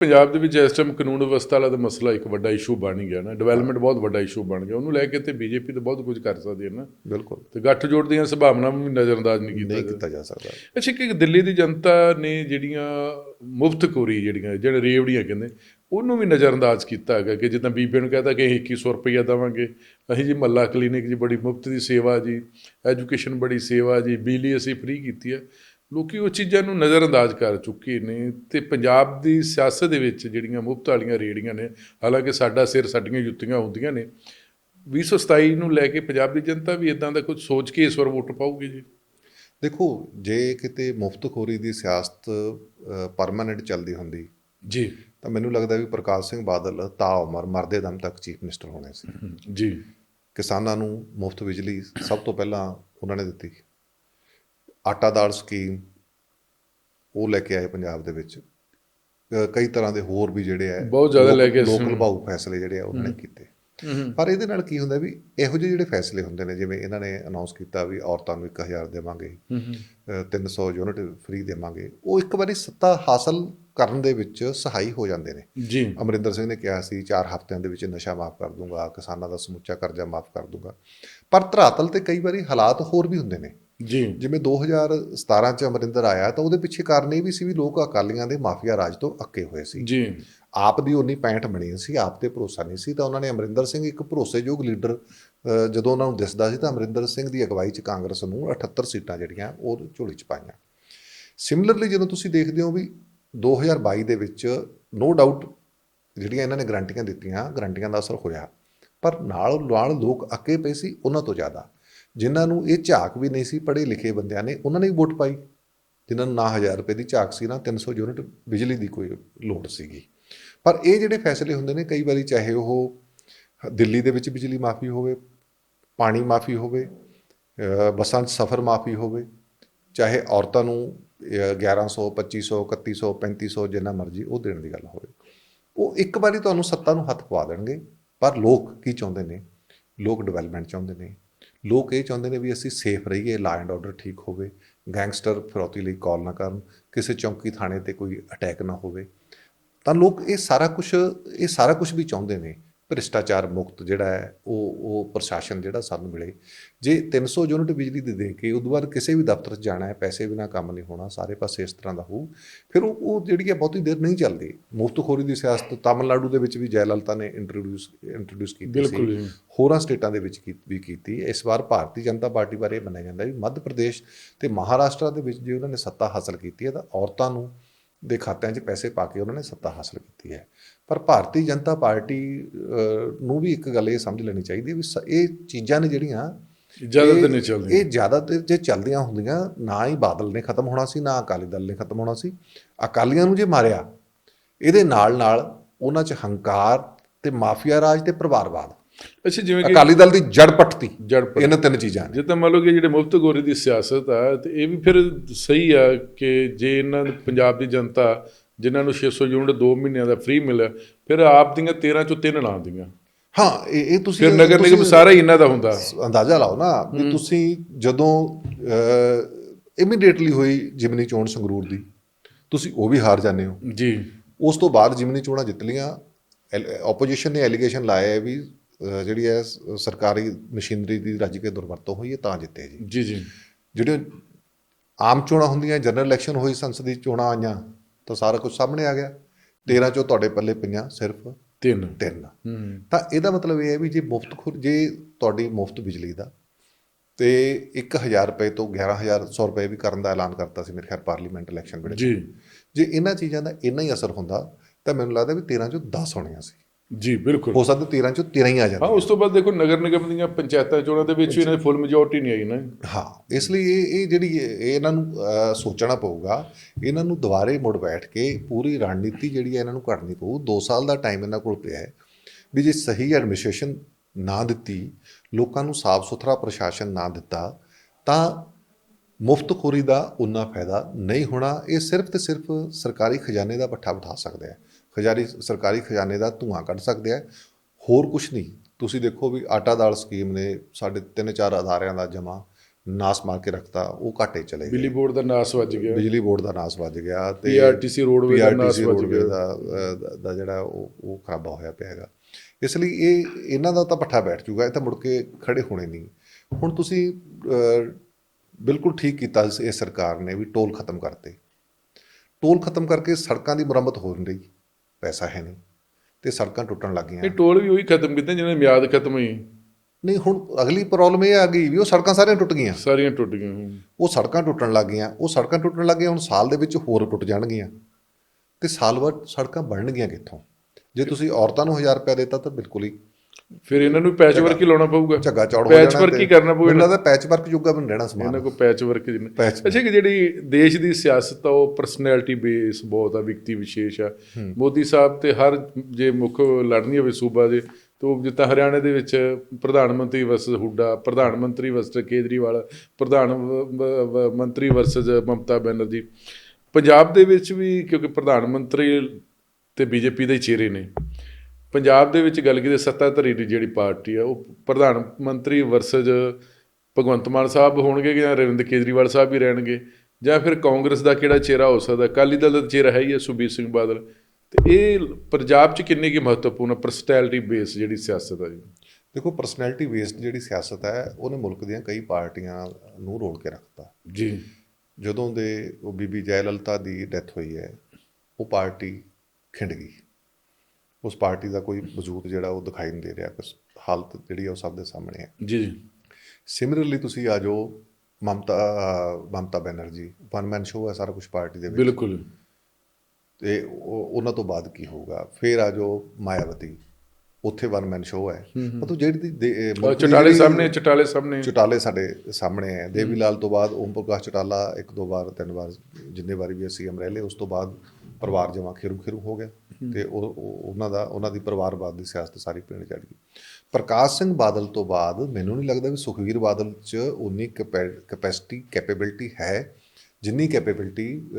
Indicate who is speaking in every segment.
Speaker 1: ਪੰਜਾਬ ਦੇ ਵਿੱਚ ਇਸ ਟਾਈਮ ਕਾਨੂੰਨ ਵਿਵਸਥਾ ਵਾਲਾ ਦਾ ਮਸਲਾ ਇੱਕ ਵੱਡਾ ਇਸ਼ੂ ਬਣ ਗਿਆ ਨਾ। ਡਿਵੈਲਪਮੈਂਟ ਬਹੁਤ ਵੱਡਾ ਇਸ਼ੂ ਬਣ ਗਿਆ। ਉਹਨੂੰ ਲੈ ਕੇ ਤੇ ਬੀਜੇਪੀ ਤਾਂ ਬਹੁਤ ਕੁਝ ਕਰ ਸਕਦੀ ਹੈ ਨਾ।
Speaker 2: ਬਿਲਕੁਲ।
Speaker 1: ਤੇ ਗੱਠ ਜੋੜ ਦੀਆਂ ਸੰਭਾਵਨਾਵਾਂ ਵੀ ਨਜ਼ਰਅੰਦਾਜ਼ ਨਹੀਂ ਕੀਤਾ
Speaker 2: ਨਹੀਂ ਕੀਤਾ ਜਾ ਸਕਦਾ।
Speaker 1: ਅੱਛਾ ਕਿ ਦਿੱਲੀ ਦੀ ਜਨਤਾ ਨੇ ਜਿਹੜੀਆਂ ਮੁਫਤ ਕੋਰੀ ਜਿਹੜੀਆਂ ਜਿਹੜੇ ਰੇਵੜੀਆਂ ਕਹਿੰਦੇ ਉਹਨੂੰ ਵੀ ਨਜ਼ਰਅੰਦਾਜ਼ ਕੀਤਾ ਹੈਗਾ ਕਿ ਜਿੱਦਾਂ ਬੀਬੀ ਨੂੰ ਕਹਤਾ ਕਿ ਅਸੀਂ 2100 ਰੁਪਈਆ ਦੇਵਾਂਗੇ। ਅਸੀਂ ਜੀ ਮੱਲਾ ਕਲੀਨਿਕ ਜੀ ਬੜੀ ਮੁਫਤ ਦੀ ਸੇਵਾ ਜੀ ਐਜੂਕੇਸ਼ਨ ਬੜੀ ਸੇਵਾ ਜੀ ਬਿਜਲੀ ਅਸੀਂ ਫ੍ਰੀ ਕੀਤੀ ਹੈ। ਲੋਕੀ ਉਹ ਚੀਜ਼ਾਂ ਨੂੰ ਨਜ਼ਰਅੰਦਾਜ਼ ਕਰ ਚੁੱਕੇ ਨੇ ਤੇ ਪੰਜਾਬ ਦੀ ਸਿਆਸਤ ਦੇ ਵਿੱਚ ਜਿਹੜੀਆਂ ਮੁਫਤ ਵਾਲੀਆਂ ਰੇੜੀਆਂ ਨੇ ਹਾਲਾਂਕਿ ਸਾਡਾ ਸਿਰ ਸਾਡੀਆਂ ਜੁੱਤੀਆਂ ਹੁੰਦੀਆਂ ਨੇ 2027 ਨੂੰ ਲੈ ਕੇ ਪੰਜਾਬ ਦੀ ਜਨਤਾ ਵੀ ਇਦਾਂ ਦਾ ਕੁਝ ਸੋਚ ਕੇ ਇਸ ਵਾਰ ਵੋਟ ਪਾਊਗੀ ਜੀ?
Speaker 2: ਦੇਖੋ ਜੇ ਕਿਤੇ ਮੁਫਤਖੋਰੀ ਦੀ ਸਿਆਸਤ ਪਰਮਾਨੈਂਟ ਚੱਲਦੀ ਹੁੰਦੀ
Speaker 1: ਜੀ।
Speaker 2: ਤਾਂ ਮੈਨੂੰ ਲੱਗਦਾ ਵੀ ਪ੍ਰਕਾਸ਼ ਸਿੰਘ ਬਾਦਲ ਤਾਂ ਉਮਰ ਮਰਦੇ ਦਮ ਤੱਕ ਚੀਫ ਮਿਨਿਸਟਰ ਹੋਣੇ ਸੀ।
Speaker 1: ਜੀ।
Speaker 2: ਕਿਸਾਨਾਂ ਨੂੰ ਮੁਫਤ ਬਿਜਲੀ ਸਭ ਤੋਂ ਪਹਿਲਾਂ ਉਹਨਾਂ ਨੇ ਦਿੱਤੀ। ਆਟਾ ਦਾਲ ਸਕੀਮ ਉਹ ਲੈ ਕੇ ਆਏ ਪੰਜਾਬ ਦੇ ਵਿੱਚ। ਕਈ ਤਰ੍ਹਾਂ ਦੇ ਹੋਰ ਵੀ ਜਿਹੜੇ ਆ
Speaker 1: ਬਹੁਤ ਜ਼ਿਆਦਾ ਲੈ ਕੇ
Speaker 2: ਲੋਕ ਲਭਾਊ ਫੈਸਲੇ ਜਿਹੜੇ ਆ ਉਹਨਾਂ ਨੇ ਕੀਤੇ। ਪਰ ਇਹਦੇ ਨਾਲ ਕੀ ਹੁੰਦਾ ਵੀ ਇਹੋ ਜਿਹੇ ਜਿਹੜੇ ਫੈਸਲੇ ਹੁੰਦੇ ਨੇ ਜਿਵੇਂ ਇਹਨਾਂ ਨੇ ਅਨਾਉਂਸ ਕੀਤਾ ਵੀ ਔਰਤਾਂ ਨੂੰ 1000 ਦੇਵਾਂਗੇ ਅ, 300 ਯੂਨਿਟ ਫ੍ਰੀ ਦੇਵਾਂਗੇ ਉਹ ਇੱਕ ਵਾਰੀ ਸੱਤਾ ਹਾਸਲ ਕਰਨ ਦੇ ਵਿੱਚ ਸਹਾਈ ਹੋ ਜਾਂਦੇ ਨੇ।
Speaker 1: ਜੀ।
Speaker 2: ਅਮਰਿੰਦਰ ਸਿੰਘ ਨੇ ਕਿਹਾ ਸੀ 4 ਹਫ਼ਤਿਆਂ ਦੇ ਵਿੱਚ ਨਸ਼ਾ ਮਾਫ ਕਰ ਦੂੰਗਾ ਕਿਸਾਨਾਂ ਦਾ ਸਮੁੱਚਾ ਕਰਜ਼ਾ ਮਾਫ ਕਰ ਦੂੰਗਾ। ਪਰ ਧਰਾਤਲ ਤੇ ਕਈ ਵਾਰੀ ਹਾਲਾਤ ਹੋਰ ਵੀ ਹੁੰਦੇ ਨੇ।
Speaker 1: ਜੀ।
Speaker 2: ਜਿਵੇਂ 2017 ਚ ਅਮਰਿੰਦਰ ਆਇਆ ਤਾਂ ਉਹਦੇ ਪਿੱਛੇ ਕਾਰਨ ਇਹ ਵੀ ਸੀ ਵੀ ਲੋਕ ਅਕਾਲੀਆਂ ਦੇ ਮਾਫੀਆ ਰਾਜ ਤੋਂ ਅੱਕੇ ਹੋਏ ਸੀ।
Speaker 1: ਜੀ।
Speaker 2: ਆਪ ਦੀ ਉਨੀ ਪੈਂਠ ਬਣੀ ਸੀ ਆਪ ਤੇ ਭਰੋਸਾ ਨਹੀਂ ਸੀ ਤਾਂ ਉਹਨਾਂ ਨੇ ਅਮਰਿੰਦਰ ਸਿੰਘ ਇੱਕ ਭਰੋਸੇਯੋਗ ਲੀਡਰ ਜਦੋਂ ਉਹਨਾਂ ਨੂੰ ਦਿਸਦਾ ਸੀ ਤਾਂ ਅਮਰਿੰਦਰ ਸਿੰਘ ਦੀ ਅਗਵਾਈ 'ਚ ਕਾਂਗਰਸ ਨੂੰ 78 ਸੀਟਾਂ ਜਿਹੜੀਆਂ ਉਹ ਝੋਲੀ 'ਚ ਪਾਈਆਂ। ਸਿਮਿਲਰਲੀ ਜਦੋਂ ਤੁਸੀਂ ਦੇਖਦੇ ਹੋ ਵੀ 2022 ਦੇ ਵਿੱਚ ਨੋ ਡਾਊਟ ਜਿਹੜੀਆਂ ਇਹਨਾਂ ਨੇ ਗਰੰਟੀਆਂ ਦਿੱਤੀਆਂ ਗਰੰਟੀਆਂ ਦਾ ਅਸਰ ਹੋਇਆ ਪਰ ਨਾਲ ਨਾਲ ਲੋਕ ਅੱਕੇ ਪਏ ਸੀ ਉਹਨਾਂ ਤੋਂ ਜ਼ਿਆਦਾ। ਜਿਨ੍ਹਾਂ ਨੂੰ ਇਹ ਝਾਕ ਵੀ ਨਹੀਂ ਸੀ ਪੜ੍ਹੇ ਲਿਖੇ ਬੰਦਿਆਂ ਨੇ ਉਹਨਾਂ ਨੇ ਵੀ ਵੋਟ ਪਾਈ। ਜਿਨ੍ਹਾਂ ਨੂੰ ਨਾ 1000 ਰੁਪਏ ਦੀ ਝਾਕ ਸੀ ਨਾ 300 ਯੂਨਿਟ ਬਿਜਲੀ ਦੀ ਕੋਈ ਲੋੜ ਸੀਗੀ। ਪਰ ਇਹ ਜਿਹੜੇ ਫੈਸਲੇ ਹੁੰਦੇ ਨੇ ਕਈ ਵਾਰੀ ਚਾਹੇ ਉਹ ਦਿੱਲੀ ਦੇ ਵਿੱਚ ਬਿਜਲੀ ਮਾਫੀ ਹੋਵੇ ਪਾਣੀ ਮਾਫੀ ਹੋਵੇ ਬੱਸਾਂ 'ਚ ਸਫ਼ਰ ਮਾਫੀ ਹੋਵੇ ਚਾਹੇ ਔਰਤਾਂ ਨੂੰ ਅ, 1100 2500 3100 3500 ਜਿੰਨਾ ਮਰਜ਼ੀ ਉਹ ਦੇਣ ਦੀ ਗੱਲ ਹੋਵੇ ਉਹ ਇੱਕ ਵਾਰੀ ਤੁਹਾਨੂੰ ਸੱਤਾ ਨੂੰ ਹੱਥ ਪਵਾ ਦੇਣਗੇ। ਪਰ ਲੋਕ ਕੀ ਚਾਹੁੰਦੇ ਨੇ? ਲੋਕ ਡਿਵੈਲਪਮੈਂਟ ਚਾਹੁੰਦੇ ਨੇ। ਲੋਕ ਇਹ ਚਾਹੁੰਦੇ ਨੇ ਵੀ ਅਸੀਂ ਸੇਫ ਰਹੀਏ ਲਾ ਐਂਡ ਆਰਡਰ ਠੀਕ ਹੋਵੇ ਗੈਂਗਸਟਰ ਫਿਰੌਤੀ ਲਈ ਕਾਲ ਨਾ ਕਰਨ, ਕਿਸੇ ਚੌਂਕੀ ਥਾਣੇ ਤੇ ਕੋਈ ਅਟੈਕ ਨਾ ਹੋਵੇ। ਤਾਂ ਲੋਕ ਇਹ ਸਾਰਾ ਕੁਝ ਇਹ ਸਾਰਾ ਕੁਝ ਵੀ ਚਾਹੁੰਦੇ ਨੇ। ਭ੍ਰਿਸ਼ਟਾਚਾਰ ਮੁਕਤ ਜਿਹੜਾ ਹੈ ਉਹ ਉਹ ਪ੍ਰਸ਼ਾਸਨ ਜਿਹੜਾ ਸਾਨੂੰ ਮਿਲੇ। ਜੇ 300 ਯੂਨਿਟ ਬਿਜਲੀ ਦੇ ਦੇ ਕੇ ਉਦੋਂ ਬਾਅਦ ਕਿਸੇ ਵੀ ਦਫ਼ਤਰ 'ਚ ਜਾਣਾ ਹੈ ਪੈਸੇ ਬਿਨਾ ਕੰਮ ਨਹੀਂ ਹੋਣਾ ਸਾਰੇ ਪਾਸੇ ਇਸ ਤਰ੍ਹਾਂ ਦਾ ਹੋਊ ਫਿਰ ਉਹ ਉਹ ਜਿਹੜੀ ਹੈ ਬਹੁਤੀ ਦੇਰ ਨਹੀਂ ਚੱਲਦੀ। ਮੁਫਤਖੋਰੀ ਦੀ ਸਿਆਸਤ ਤਾਮਿਲਨਾਡੂ ਦੇ ਵਿੱਚ ਵੀ ਜੈਲਲਤਾ ਨੇ ਇੰਟਰੋਡਿਊਸ ਇੰਟਰੋਡਿਊਸ ਕੀਤੀ
Speaker 1: ਬਿਲਕੁਲ ਜੀ।
Speaker 2: ਹੋਰਾਂ ਸਟੇਟਾਂ ਦੇ ਵਿੱਚ ਵੀ ਕੀਤੀ। ਇਸ ਵਾਰ ਭਾਰਤੀ ਜਨਤਾ ਪਾਰਟੀ ਬਾਰੇ ਮੰਨਿਆ ਜਾਂਦਾ ਵੀ ਮੱਧ ਪ੍ਰਦੇਸ਼ ਤੇ ਮਹਾਰਾਸ਼ਟਰ ਦੇ ਵਿੱਚ ਜੇ ਉਹਨਾਂ ਨੇ ਸੱਤਾ ਹਾਸਲ ਕੀਤੀ ਹੈ ਤਾਂ ਔਰਤਾਂ ਨੂੰ ਦੇ ਖਾਤਿਆਂ 'ਚ ਪੈਸੇ ਪਾ ਕੇ ਉਹਨਾਂ ਨੇ ਸੱਤਾ ਹਾਸਲ ਕੀਤੀ ਹੈ। ਪਰ ਭਾਰਤੀ ਜਨਤਾ ਪਾਰਟੀ ਨੂੰ ਵੀ ਇੱਕ ਗੱਲ ਇਹ ਸਮਝ ਲੈਣੀ ਚਾਹੀਦੀ ਹੈ ਵੀ ਇਹ ਚੀਜ਼ਾਂ ਨੇ ਜਿਹੜੀਆਂ
Speaker 1: ਜ਼ਿਆਦਾ ਤਾਂ ਨਹੀਂ ਚੱਲਦੀ
Speaker 2: ਇਹ ਜ਼ਿਆਦਾ ਤੇ ਜੇ ਚੱਲਦੀਆਂ ਹੁੰਦੀਆਂ ਨਾ ਹੀ ਬਾਦਲ ਨੇ ਖਤਮ ਹੋਣਾ ਸੀ ਨਾ ਅਕਾਲੀ ਦਲ ਨੇ ਖਤਮ ਹੋਣਾ ਸੀ। ਅਕਾਲੀਆਂ ਨੂੰ ਜੇ ਮਾਰਿਆ ਇਹਦੇ ਨਾਲ ਨਾਲ ਉਹਨਾਂ 'ਚ ਹੰਕਾਰ ਤੇ ਮਾਫੀਆ ਰਾਜ ਤੇ ਪਰਿਵਾਰਵਾਦ।
Speaker 1: ਅੱਛਾ ਜਿਵੇਂ ਕਿ
Speaker 2: ਅਕਾਲੀ ਦਲ ਦੀ ਜੜ ਪੱਟਤੀ।
Speaker 1: ਜੜ
Speaker 2: ਇਹਨਾਂ ਤਿੰਨ ਚੀਜ਼ਾਂ
Speaker 1: ਜੇ ਤਾਂ ਮੰਨ ਲਓ ਕਿ ਜਿਹੜੇ ਮੁਫਤ ਗੋਰੀ ਦੀ ਸਿਆਸਤ ਆ ਤੇ ਇਹ ਵੀ ਫਿਰ ਸਹੀ ਆ ਕਿ ਜੇ ਇਹਨਾਂ ਪੰਜਾਬ ਦੀ ਜਨਤਾ ਜਿਨ੍ਹਾਂ ਨੂੰ 600 ਯੂਨਿਟ 2 ਮਹੀਨਿਆਂ ਦਾ ਫ੍ਰੀ ਮਿਲਿਆ ਫਿਰ ਆਪ ਦੀਆਂ 13 ਚੋਂ 3 ਨਾ ਆਉਂਦੀਆਂ
Speaker 2: ਹਾਂ ਇਹ ਇਹ ਤੁਸੀਂ
Speaker 1: ਫਿਰ ਨਗਰ ਨਿਗਮ ਸਾਰਾ ਹੀ ਇਹਨਾਂ ਦਾ ਹੁੰਦਾ।
Speaker 2: ਅੰਦਾਜ਼ਾ ਲਾਓ ਨਾ ਵੀ ਤੁਸੀਂ ਜਦੋਂ ਇਮੀਡੀਏਟਲੀ ਹੋਈ ਜਿਮਨੀ ਚੋਣ ਸੰਗਰੂਰ ਦੀ ਤੁਸੀਂ ਉਹ ਵੀ ਹਾਰ ਜਾਂਦੇ ਹੋ।
Speaker 1: ਜੀ।
Speaker 2: ਉਸ ਤੋਂ ਬਾਅਦ ਜਿਮਨੀ ਚੋਣਾਂ ਜਿੱਤ ਲੀਆਂ ਆਪੋਜੀਸ਼ਨ ਨੇ ਐਲੀਗੇਸ਼ਨ ਲਾਇਆ ਵੀ ਜਿਹੜੀ ਹੈ ਸਰਕਾਰੀ ਮਸ਼ੀਨਰੀ ਦੀ ਰੱਜ ਕੇ ਦੁਰਵਰਤੋਂ ਹੋਈ ਹੈ ਤਾਂ ਜਿੱਤੇ ਜੀ।
Speaker 1: ਜੀ ਜੀ।
Speaker 2: ਜਿਹੜੇ ਆਮ ਚੋਣਾਂ ਹੁੰਦੀਆਂ ਜਨਰਲ ਇਲੈਕਸ਼ਨ ਹੋਈ ਸੰਸਦੀ ਚੋਣਾਂ ਆਈਆਂ ਤਾਂ ਸਾਰਾ ਕੁਝ ਸਾਹਮਣੇ ਆ ਗਿਆ। 13 ਚੋਂ ਤੁਹਾਡੇ ਪੱਲੇ ਪਈਆਂ ਸਿਰਫ
Speaker 1: ਤਿੰਨ।
Speaker 2: ਤਿੰਨ। ਤਾਂ ਇਹਦਾ ਮਤਲਬ ਇਹ ਹੈ ਵੀ ਜੇ ਮੁਫਤ ਜੇ ਤੁਹਾਡੀ ਮੁਫਤ ਬਿਜਲੀ ਦਾ ਤੇ 1000 ਰੁਪਏ ਤੋਂ 11100 ਰੁਪਏ ਵੀ ਕਰਨ ਦਾ ਐਲਾਨ ਕਰਤਾ ਸੀ ਮੇਰੇ ਖਿਆਲ ਪਾਰਲੀਮੈਂਟ ਇਲੈਕਸ਼ਨ ਵੇਲੇ।
Speaker 1: ਜੀ।
Speaker 2: ਜੇ ਇਹਨਾਂ ਚੀਜ਼ਾਂ ਦਾ ਇੰਨਾ ਹੀ ਅਸਰ ਹੁੰਦਾ ਤਾਂ ਮੈਨੂੰ ਲੱਗਦਾ ਵੀ 13 ਚੋਂ 10 ਹੋਣੀਆਂ ਸੀ।
Speaker 1: ਜੀ ਬਿਲਕੁਲ।
Speaker 2: ਹੋ ਸਕਦਾ 13 ਚੋਂ 13 ਹੀ ਆ
Speaker 1: ਹਾਂ
Speaker 2: ਜਾਂਦੇ
Speaker 1: ਉਸ ਤੋਂ ਬਾਅਦ ਦੇਖੋ ਨਗਰ ਨਿਗਮ ਦੀਆਂ ਪੰਚਾਇਤਾਂ ਚੋਣਾਂ ਦੇ ਵਿੱਚ ਵੀ ਇਹਨਾਂ ਦੀ ਫੁੱਲ ਮੈਜੋਰਟੀ ਨਹੀਂ ਆਈ ਨਾ।
Speaker 2: ਹਾਂ ਇਸ ਲਈ ਇਹ ਇਹ ਜਿਹੜੀ ਇਹ ਇਹ ਇਹਨਾਂ ਨੂੰ ਸੋਚਣਾ ਪਊਗਾ ਇਹਨਾਂ ਨੂੰ ਦੁਬਾਰੇ ਮੁੜ ਬੈਠ ਕੇ ਪੂਰੀ ਰਣਨੀਤੀ ਜਿਹੜੀ ਹੈ ਇਹਨਾਂ ਨੂੰ ਘੜਨੀ ਪਊ। 2 ਸਾਲ ਦਾ ਟਾਈਮ ਇਹਨਾਂ ਕੋਲ ਪਿਆ ਹੈ ਵੀ ਜੇ ਸਹੀ ਐਡਮਿਨਿਸਟ੍ਰੇਸ਼ਨ ਨਾ ਦਿੱਤੀ ਲੋਕਾਂ ਨੂੰ ਸਾਫ਼ ਸੁਥਰਾ ਪ੍ਰਸ਼ਾਸਨ ਨਾ ਦਿੱਤਾ ਤਾਂ ਮੁਫਤਖੋਰੀ ਦਾ ਉਨਾ ਫਾਇਦਾ ਨਹੀਂ ਹੋਣਾ ਇਹ ਸਿਰਫ ਤੇ ਸਿਰਫ ਸਰਕਾਰੀ ਖਜ਼ਾਨੇ ਦਾ ਪੱਠਾ ਬਿਠਾ ਸਕਦਾ ਹੈ ਖਜ਼ਾਰੀ ਸਰਕਾਰੀ ਖਜ਼ਾਨੇ ਦਾ ਧੂਆਂ ਕੱਢ ਸਕਦਾ ਹੈ ਹੋਰ ਕੁਝ ਨਹੀਂ। ਤੁਸੀਂ ਦੇਖੋ ਵੀ ਆਟਾ ਦਾਲ ਸਕੀਮ ਨੇ ਸਾਡੇ ਤਿੰਨ ਚਾਰ ਅਦਾਰਿਆਂ ਦਾ ਜਮਾ ਨਾਸ ਮਾਰ ਕੇ ਰੱਖਤਾ ਉਹ ਘਾਟੇ ਚਲੇ ਗਏ।
Speaker 1: ਬਿਜਲੀ ਬੋਰਡ ਦਾ ਨਾਸ ਵੱਜ ਗਿਆ।
Speaker 2: ਬਿਜਲੀ ਬੋਰਡ ਦਾ ਨਾਸ ਵੱਜ ਗਿਆ ਤੇ
Speaker 1: PRTC ਰੋਡਵੇਜ਼ ਦਾ ਨਾਸ ਵੱਜ ਗਿਆ।
Speaker 2: ਦਾ ਜਿਹੜਾ ਉਹ ਉਹ ਖਰਾਬਾ ਹੋਇਆ ਪਿਆ ਹੈਗਾ। ਇਸ ਲਈ ਇਹ ਇਹਨਾਂ ਦਾ ਤਾਂ ਪੱਠਾ ਬੈਠ ਜੂਗਾ ਇਹ ਤਾਂ ਮੁੜ ਕੇ ਖੜੇ ਹੋਣੇ ਨਹੀਂ। ਹੁਣ ਤੁਸੀਂ ਬਿਲਕੁਲ ਠੀਕ ਕੀਤਾ ਇਸ ਸਰਕਾਰ ਨੇ ਵੀ ਟੋਲ ਖਤਮ ਕਰਤੇ। ਟੋਲ ਖਤਮ ਕਰਕੇ ਸੜਕਾਂ ਦੀ ਮੁਰੰਮਤ ਹੋ ਨਹੀਂ ਰਹੀ। ਪੈਸਾ ਹੈ ਨਹੀਂ ਤੇ ਸੜਕਾਂ ਟੁੱਟਣ ਲੱਗ ਗਈਆਂ।
Speaker 1: ਇਹ ਟੋਲ ਵੀ ਉਹੀ ਖਤਮ ਕੀਤੇ ਜਿਹਨਾਂ ਦੀ ਮਿਆਦ ਖਤਮ ਹੋਈ।
Speaker 2: ਨਹੀਂ ਹੁਣ ਅਗਲੀ ਪ੍ਰੋਬਲਮ ਇਹ ਆ ਗਈ ਵੀ ਉਹ ਸੜਕਾਂ ਸਾਰੀਆਂ ਟੁੱਟ ਗਈਆਂ।
Speaker 1: ਸਾਰੀਆਂ ਟੁੱਟ ਗਈਆਂ।
Speaker 2: ਉਹ ਸੜਕਾਂ ਟੁੱਟਣ ਲੱਗ ਗਈਆਂ। ਉਹ ਸੜਕਾਂ ਟੁੱਟਣ ਲੱਗ ਗਈਆਂ। ਹੁਣ ਸਾਲ ਦੇ ਵਿੱਚ ਹੋਰ ਟੁੱਟ ਜਾਣਗੀਆਂ। ਤੇ ਸਾਲ ਬਾਅਦ ਸੜਕਾਂ ਬਣਨਗੀਆਂ ਕਿੱਥੋਂ? ਜੇ ਤੁਸੀਂ ਔਰਤਾਂ ਨੂੰ 1000 ਰੁਪਏ ਦਿੱਤਾ ਤਾਂ ਬਿਲਕੁਲ ਹੀ
Speaker 1: ਫਿਰ ਇਹਨਾਂ ਨੂੰ ਪੈਚ ਵਰਕ ਹੀ ਲਾਉਣਾ ਪਊਗਾ।
Speaker 2: ਝੱਗਾ ਚੌੜ ਹੋ
Speaker 1: ਪੈਚ
Speaker 2: ਜਾਣਾ
Speaker 1: ਵਰਕ ਹੀ ਕਰਨਾ ਪਊਗਾ।
Speaker 2: ਇਹਨਾਂ ਦਾ ਪੈਚ ਵਰਕ ਜੁਗਾ ਬਣ ਰਹਿਣਾ ਸਮਾਨ।
Speaker 1: ਇਹਨਾਂ ਕੋ ਪੈਚ ਵਰਕ ਜਿੰਨੇ ਅੱਛਾ ਕਿ ਜਿਹੜੀ ਦੇਸ਼ ਦੀ ਸਿਆਸਤ ਆ ਉਹ ਪਰਸਨੈਲਿਟੀ ਬੇਸ ਬਹੁਤ ਆ ਵਿਅਕਤੀ ਵਿਸ਼ੇਸ਼ ਆ। ਮੋਦੀ ਸਾਹਿਬ ਤੇ ਹਰ ਜੇ ਮੁੱਖ ਲੜਨੀ ਹੋਵੇ ਸੂਬਾ ਦੇ ਤੋਂ ਜਿੱਦਾਂ ਹਰਿਆਣਾ ਦੇ ਵਿੱਚ ਪ੍ਰਧਾਨ ਮੰਤਰੀ ਵਰਸਸ ਹੁੱਡਾ ਪ੍ਰਧਾਨ ਮੰਤਰੀ ਵਰਸਸ ਕੇਜਰੀਵਾਲ ਪ੍ਰਧਾਨ ਮੰਤਰੀ ਵਰਸਸ ਮਮਤਾ ਬੈਨਰਜੀ। ਪੰਜਾਬ ਦੇ ਵਿੱਚ ਵੀ ਕਿਉਂਕਿ ਪ੍ਰਧਾਨ ਮੰਤਰੀ ਤੇ ਬੀਜੇਪੀ ਦੇ ਚਿਹਰੇ ਨੇ। ਪੰਜਾਬ ਦੇ ਵਿੱਚ ਗੱਲ ਕੀਤੀ ਸੱਤਾਧਾਰੀ ਦੀ ਜਿਹੜੀ ਪਾਰਟੀ ਆ ਉਹ ਪ੍ਰਧਾਨ ਮੰਤਰੀ ਵਰਸਜ ਭਗਵੰਤ ਮਾਨ ਸਾਹਿਬ ਹੋਣਗੇ ਜਾਂ ਅਰਵਿੰਦ ਕੇਜਰੀਵਾਲ ਸਾਹਿਬ ਹੀ ਰਹਿਣਗੇ ਜਾਂ ਫਿਰ ਕਾਂਗਰਸ ਦਾ ਕਿਹੜਾ ਚਿਹਰਾ ਹੋ ਸਕਦਾ? ਅਕਾਲੀ ਦਲ ਦਾ ਚਿਹਰਾ ਹੈ ਹੀ ਹੈ ਸੁਖਬੀਰ ਸਿੰਘ ਬਾਦਲ। ਤੇ ਇਹ ਪੰਜਾਬ 'ਚ ਕਿੰਨੀ ਕੀ ਮਹੱਤਵਪੂਰਨ ਪਰਸਨੈਲਿਟੀ ਬੇਸ ਜਿਹੜੀ ਸਿਆਸਤ ਆ ਜੀ?
Speaker 2: ਦੇਖੋ ਪਰਸਨੈਲਿਟੀ ਬੇਸਡ ਜਿਹੜੀ ਸਿਆਸਤ ਹੈ ਉਹਨੇ ਮੁਲਕ ਦੀਆਂ ਕਈ ਪਾਰਟੀਆਂ ਨੂੰ ਰੋਲ ਕੇ ਰੱਖਤਾ।
Speaker 1: ਜੀ।
Speaker 2: ਜਦੋਂ ਦੇ ਉਹ ਬੀਬੀ ਜੈ ਲਲਿਤਾ ਦੀ ਡੈਥ ਹੋਈ ਹੈ ਉਹ ਪਾਰਟੀ ਖਿੰਡ ਗਈ। ਉਸ ਪਾਰਟੀ ਦਾ ਕੋਈ ਵਜੂਦ ਜਿਹੜਾ ਉਹ ਦਿਖਾਈ ਨਹੀਂ ਦੇ ਰਿਹਾ ਕੁਛ ਹਾਲਤ ਜਿਹੜੀ ਉਹ ਸਭ ਦੇ ਸਾਹਮਣੇ ਹੈ।
Speaker 1: ਜੀ ਜੀ।
Speaker 2: ਸਿਮਿਲਰਲੀ ਤੁਸੀਂ ਆ ਜਾਓ Mamata Mamata Banerjee one man show ਹੈ ਸਾਰਾ ਕੁਝ ਪਾਰਟੀ ਦੇ ਵਿੱਚ।
Speaker 1: ਬਿਲਕੁਲ।
Speaker 2: ਤੇ ਉਹ- ਉਹਨਾਂ ਤੋਂ ਬਾਅਦ ਕੀ ਹੋਊਗਾ? ਫਿਰ ਆ ਜਾਓ ਮਾਇਆਵਤੀ ਉੱਥੇ ਵਨ ਮੈਨ ਸ਼ੋਅ ਹੈ। ਮਤਲਬ ਜਿਹੜੀ
Speaker 1: ਚਟਾਲੇ ਸਾਹਮਣੇ ਚਟਾਲੇ ਸਾਹਮਣੇ।
Speaker 2: ਚਟਾਲੇ ਸਾਡੇ ਸਾਹਮਣੇ ਹੈ। ਦੇਵੀ ਲਾਲ ਤੋਂ ਬਾਅਦ ਓਮ ਪ੍ਰਕਾਸ਼ ਚਟਾਲਾ ਇੱਕ ਦੋ ਵਾਰ ਤਿੰਨ ਵਾਰ ਜਿੰਨੇ ਵਾਰੀ ਵੀ ਰਹੇ ਲਏ ਉਸ ਤੋਂ ਬਾਅਦ ਪਰਿਵਾਰ ਜਮਾ ਖੇਰੂ ਖੇਰੂ ਹੋ ਗਿਆ ਤੇ ਉਹ ਉਹ- ਉਹਨਾਂ ਦਾ ਉਹਨਾਂ ਦੀ ਪਰਿਵਾਰਵਾਦ ਦੀ ਸਿਆਸਤ ਸਾਰੀ ਪਿੰਡ ਚੜ ਗਈ। ਪ੍ਰਕਾਸ਼ ਸਿੰਘ ਬਾਦਲ ਤੋਂ ਬਾਅਦ ਮੈਨੂੰ ਨਹੀਂ ਲੱਗਦਾ ਵੀ ਸੁਖਵੀਰ ਬਾਦਲ 'ਚ ਉਨੀ ਕੈਪੈਸਿਟੀ ਕੈਪੇਬਿਲਿਟੀ ਹੈ ਜਿੰਨੀ ਕੈਪੇਬਿਲਿਟੀ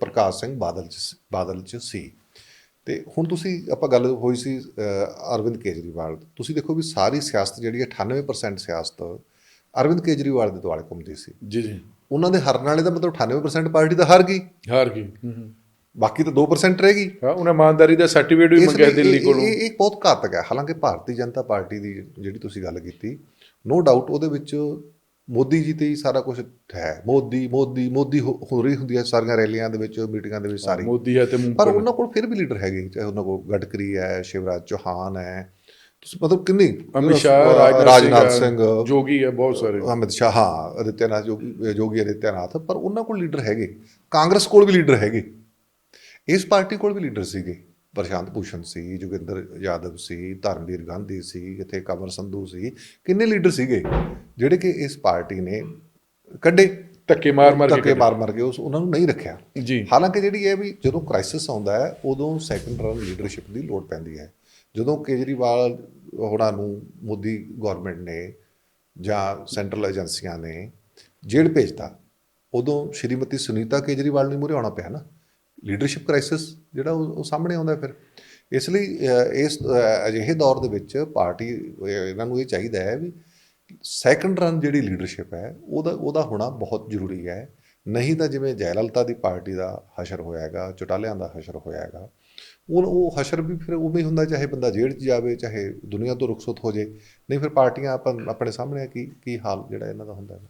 Speaker 2: ਪ੍ਰਕਾਸ਼ ਸਿੰਘ ਬਾਦਲ 'ਚ ਬਾਦਲ 'ਚ ਸੀ। ਤੇ ਹੁਣ ਤੁਸੀਂ ਆਪਾਂ ਗੱਲ ਹੋਈ ਸੀ ਅਰਵਿੰਦ ਕੇਜਰੀਵਾਲ ਤੁਸੀਂ ਦੇਖੋ ਵੀ ਸਾਰੀ ਸਿਆਸਤ ਜਿਹੜੀ ਹੈ 98% ਸਿਆਸਤ ਅਰਵਿੰਦ ਕੇਜਰੀਵਾਲ ਦੇ ਦੁਆਲੇ ਘੁੰਮਦੀ ਸੀ।
Speaker 1: ਜੀ ਜੀ।
Speaker 2: ਉਹਨਾਂ ਦੇ ਹਾਰਨ ਵਾਲੇ ਦਾ ਮਤਲਬ 98% ਪਾਰਟੀ ਤਾਂ ਹਾਰ ਗਈ।
Speaker 1: ਹਾਰ ਗਈ।
Speaker 2: ਬਾਕੀ ਤਾਂ 2% ਰਹਿ ਗਈ।
Speaker 1: ਹਾਂ ਉਹਨੇ ਇਮਾਨਦਾਰੀ ਦਾ ਸਰਟੀਫਿਕੇਟ ਵੀ ਮੰਗਿਆ ਦਿੱਲੀ ਕੋਲੋਂ।
Speaker 2: ਇਹ ਇਹ ਬਹੁਤ ਘਾਤਕ ਹੈ। ਹਾਲਾਂਕਿ ਭਾਰਤੀ ਜਨਤਾ ਪਾਰਟੀ ਦੀ ਜਿਹੜੀ ਤੁਸੀਂ ਗੱਲ ਕੀਤੀ ਨੋ ਡਾਊਟ ਉਹਦੇ ਵਿੱਚ ਮੋਦੀ ਜੀ ਤੇ ਹੀ ਸਾਰਾ ਕੁਝ ਹੈ। ਮੋਦੀ ਮੋਦੀ ਮੋਦੀ ਹੋ ਰਹੀ ਹੁੰਦੀ ਹੈ ਸਾਰੀਆਂ ਰੈਲੀਆਂ ਦੇ ਵਿੱਚ ਮੀਟਿੰਗਾਂ ਦੇ ਵਿੱਚ ਸਾਰੀ।
Speaker 1: ਮੋਦੀ ਹੈ ਤੇ
Speaker 2: ਪਰ ਉਹਨਾਂ ਕੋਲ ਫਿਰ ਵੀ ਲੀਡਰ ਹੈਗੇ ਚਾਹੇ ਉਹਨਾਂ ਕੋਲ ਗਡਕਰੀ ਹੈ ਸ਼ਿਵਰਾਜ ਚੌਹਾਨ ਹੈ। ਤੁਸੀਂ ਮਤਲਬ ਕਿੰਨੀ
Speaker 1: ਅਮਿਤ ਸ਼ਾਹ
Speaker 2: ਰਾਜਨਾਥ ਸਿੰਘ
Speaker 1: ਜੋਗੀ ਹੈ ਬਹੁਤ ਸਾਰੇ।
Speaker 2: ਅਮਿਤ ਸ਼ਾਹ ਹਾਂ ਅਦਿੱਤਿਆਨਾਥ ਜੋਗੀ ਜੋਗੀ ਅਦਿੱਤਿਆਨਾਥ ਪਰ ਉਹਨਾਂ ਕੋਲ ਲੀਡਰ ਹੈਗੇ। ਕਾਂਗਰਸ ਕੋਲ ਵੀ ਲੀਡਰ ਹੈਗੇ। ਇਸ ਪਾਰਟੀ ਕੋਲ ਵੀ ਲੀਡਰ ਸੀਗੇ। ਪ੍ਰਸ਼ਾਂਤ ਭੂਸ਼ਣ ਸੀ ਜੋਗਿੰਦਰ ਯਾਦਵ ਸੀ ਧਰਮਵੀਰ ਗਾਂਧੀ ਸੀ ਇੱਥੇ ਕਮਰ ਸੰਧੂ ਸੀ ਕਿੰਨੇ ਲੀਡਰ ਸੀਗੇ ਜਿਹੜੇ ਕਿ ਇਸ ਪਾਰਟੀ ਨੇ ਕੱਢੇ।
Speaker 1: ਧੱਕੇ ਮਾਰ ਮਾਰ
Speaker 2: ਧੱਕੇ
Speaker 1: ਕੇ
Speaker 2: ਮਾਰ ਮਾਰ ਕੇ ਉਸ ਉਹਨਾਂ ਨੂੰ ਨਹੀਂ ਰੱਖਿਆ।
Speaker 1: ਜੀ।
Speaker 2: ਹਾਲਾਂਕਿ ਜਿਹੜੀ ਇਹ ਵੀ ਜਦੋਂ ਕ੍ਰਾਈਸਿਸ ਆਉਂਦਾ ਹੈ ਉਦੋਂ ਸੈਕੰਡ ਰਨ ਲੀਡਰਸ਼ਿਪ ਦੀ ਲੋੜ ਪੈਂਦੀ ਹੈ। ਜਦੋਂ ਕੇਜਰੀਵਾਲ ਹੋਣਾ ਨੂੰ ਮੋਦੀ ਗਵਰਨਮੈਂਟ ਨੇ ਜਾਂ ਸੈਂਟਰਲ ਏਜੰਸੀਆਂ ਨੇ ਜੇਲ੍ਹ ਭੇਜਤਾ ਉਦੋਂ ਸ਼੍ਰੀਮਤੀ ਸੁਨੀਤਾ ਕੇਜਰੀਵਾਲ ਨੂੰ ਮੂਹਰੇ ਆਉਣਾ ਪਿਆ ਨਾ। ਲੀਡਰਸ਼ਿਪ ਕ੍ਰਾਈਸਿਸ ਜਿਹੜਾ ਉਹ ਉਹ ਸਾਹਮਣੇ ਆਉਂਦਾ ਫਿਰ। ਇਸ ਲਈ ਇਸ ਅਜਿਹੇ ਦੌਰ ਦੇ ਵਿੱਚ ਪਾਰਟੀ ਇਹਨਾਂ ਨੂੰ ਇਹ ਚਾਹੀਦਾ ਹੈ ਵੀ ਸੈਕੰਡ ਰਨ ਜਿਹੜੀ ਲੀਡਰਸ਼ਿਪ ਹੈ, ਉਹਦਾ ਉਹਦਾ ਹੋਣਾ ਬਹੁਤ ਜ਼ਰੂਰੀ ਹੈ। ਨਹੀਂ ਤਾਂ ਜਿਵੇਂ ਜੈਲਲਤਾ ਦੀ ਪਾਰਟੀ ਦਾ ਹਸ਼ਰ ਹੋਇਆ ਹੈਗਾ, ਚੁਟਾਲਿਆਂ ਦਾ ਹਸ਼ਰ ਹੋਇਆ ਹੈਗਾ, ਉਹ ਉਹ ਹਸ਼ਰ ਵੀ ਫਿਰ ਉਵੇਂ ਹੁੰਦਾ, ਚਾਹੇ ਬੰਦਾ ਜੇਲ੍ਹ 'ਚ ਜਾਵੇ, ਚਾਹੇ ਦੁਨੀਆ ਤੋਂ ਰੁਖਸਤ ਹੋ ਜੇ ਨਹੀਂ ਫਿਰ ਪਾਰਟੀਆਂ ਆਪਾਂ, ਆਪਣੇ ਸਾਹਮਣੇ ਕੀ ਕੀ ਹਾਲ ਜਿਹੜਾ ਇਹਨਾਂ ਦਾ ਹੁੰਦਾ ਹੈ